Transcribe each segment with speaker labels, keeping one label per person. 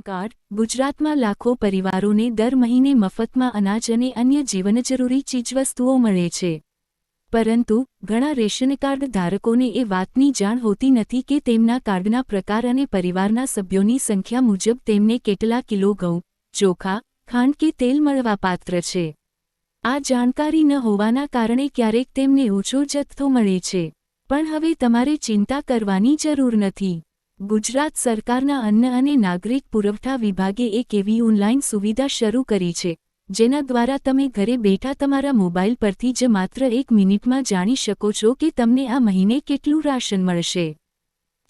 Speaker 1: Card, ગુજરાતમાં લાખો પરિવારોને દર મહિને મફતમાં અનાજ અને અન્ય જીવનજરૂરી ચીજવસ્તુઓ મળે છે. પરંતુ, ઘણા રેશન કાર્ડ ધારકોને એ વાતની જાણ હોતી નથી કે તેમના કાર્ડના પ્રકાર અને પરિવારના સભ્યોની સંખ્યા મુજબ તેમને કેટલા કિલો ઘઉં, ચોખા, ખાંડ કે તેલ મળવાપાત્ર છે. આ જાણકારી ન હોવાના કારણે ક્યારેક તેમને ઓછો જથ્થો મળે છે. પણ હવે તમારે ચિંતા કરવાની જરૂર નથી. ગુજરાત સરકારના અન્ન અને નાગરિક પુરવઠા વિભાગે એક એવી ઓનલાઈન સુવિધા શરૂ કરી છે, જેના દ્વારા તમે ઘરે બેઠા તમારા મોબાઈલ પરથી જ માત્ર એક મિનિટમાં જાણી શકો છો કે તમને આ મહિને કેટલું રાશન મળશે.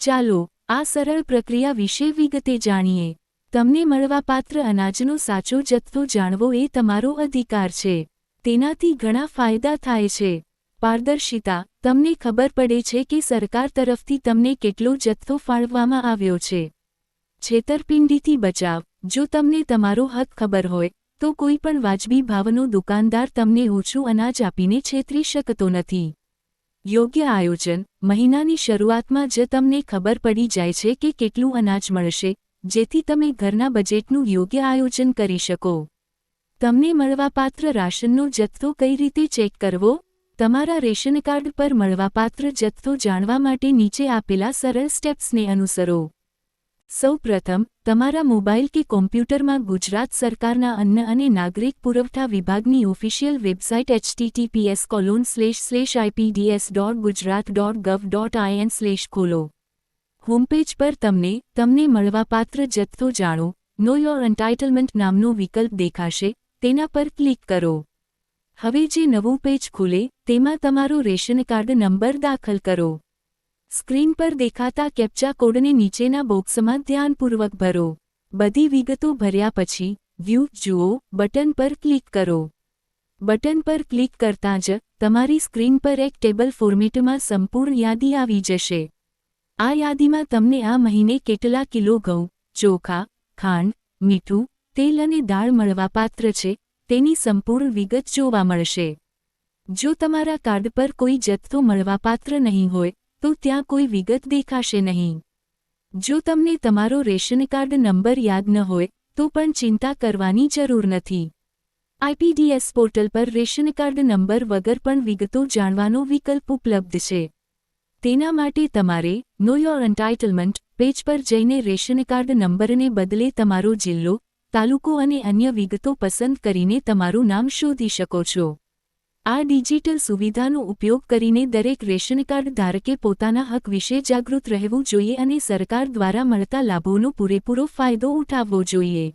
Speaker 1: ચાલો, આ સરળ પ્રક્રિયા વિશે વિગતે જાણીએ. તમને મળવાપાત્ર અનાજનો સાચો જથ્થો જાણવો એ તમારો અધિકાર છે. તેનાથી ઘણા ફાયદા થાય છે. પારદર્શિતા તમને ખબર પડે છે કે સરકાર તરફથી તમને કેટલો જથ્થો ફાળવવામાં આવ્યો છે. છેતરપિંડીથી બચાવ. જો તમને તમારો હક ખબર હોય, તો કોઈ પણ વાજબી ભાવનો દુકાનદાર તમને ઓછું અનાજ આપીને છેતરી શકતો નથી. યોગ્ય આયોજન. મહિનાની શરૂઆતમાં જ તમને ખબર પડી જાય છે કે કેટલું અનાજ મળશે, જેથી તમે ઘરના બજેટનું યોગ્ય આયોજન કરી શકો. તમને મળવાપાત્ર રાશનનો જથ્થો કઈ રીતે ચેક કરવો? તમારા રેશન કાર્ડ પર મળવાપાત્ર જથ્થો જાણવા માટે નીચે આપેલા સરળ સ્ટેપ્સને અનુસરો. સૌપ્રથમ, તમારા મોબાઈલ કે કોમ્પ્યુટરમાં ગુજરાત સરકારના અન્ન અને નાગરિક પુરવઠા વિભાગની official website HTTPS colon slash slash IPDS dot Gujarat dot gov dot IN slash ખોલો હોમપેજ પર તમને તમને મળવાપાત્ર જથ્થો જાણો નો યોર એન્ટાઇટલમેન્ટ નામનો વિકલ્પ દેખાશે, તેના પર ક્લિક કરો. હવે જે નવું પેજ ખુલે, તેમાં તમારો રેશન કાર્ડ નંબર દાખલ કરો. સ્ક્રીન પર દેખાતા કેપ્ચા કોડને નીચેના બોક્સમાં ધ્યાનપૂર્વક ભરો. બધી વિગતો ભર્યા પછી, વ્યૂ જુઓ, બટન પર ક્લિક કરો. બટન પર ક્લિક કરતાં જ, તમારી સ્ક્રીન પર એક ટેબલ ફોર્મેટમાં સંપૂર્ણ યાદી આવી જશે. આ યાદીમાં તમને આ મહિને કેટલા કિલો ઘઉં, ચોખા, ખાંડ, મીઠું, તેલ અને દાળ મળવાપાત્ર છે તેની સંપૂર્ણ વિગત જોવા મળશે. જો તમારા કાર્ડ પર કોઈ જથ્થો મળવાપાત્ર નહીં હોય, તો ત્યાં કોઈ વિગત દેખાશે નહીં. જો તમને તમારો રેશન કાર્ડ નંબર યાદ ન હોય, તો પણ ચિંતા કરવાની જરૂર નથી. આઈપીડીએસ પોર્ટલ પર રેશન કાર્ડ નંબર વગર પણ વિગતો જાણવાનો વિકલ્પ ઉપલબ્ધ છે. તેના માટે તમારે નો યોર એન્ટાઇટલમેન્ટ પેજ પર જઈને રેશન કાર્ડ નંબરને બદલે તમારો જિલ્લો તાલુકો અને અન્ય વિગતો પસંદ કરીને તમારું નામ શોધી શકો છો. આ ડિજિટલ સુવિધાનો ઉપયોગ કરીને દરેક રેશન કાર્ડ ધારકે પોતાના હક વિશે જાગૃત રહેવું જોઈએ અને સરકાર દ્વારા મળતા લાભોનો પૂરેપૂરો ફાયદો ઉઠાવવો જોઈએ.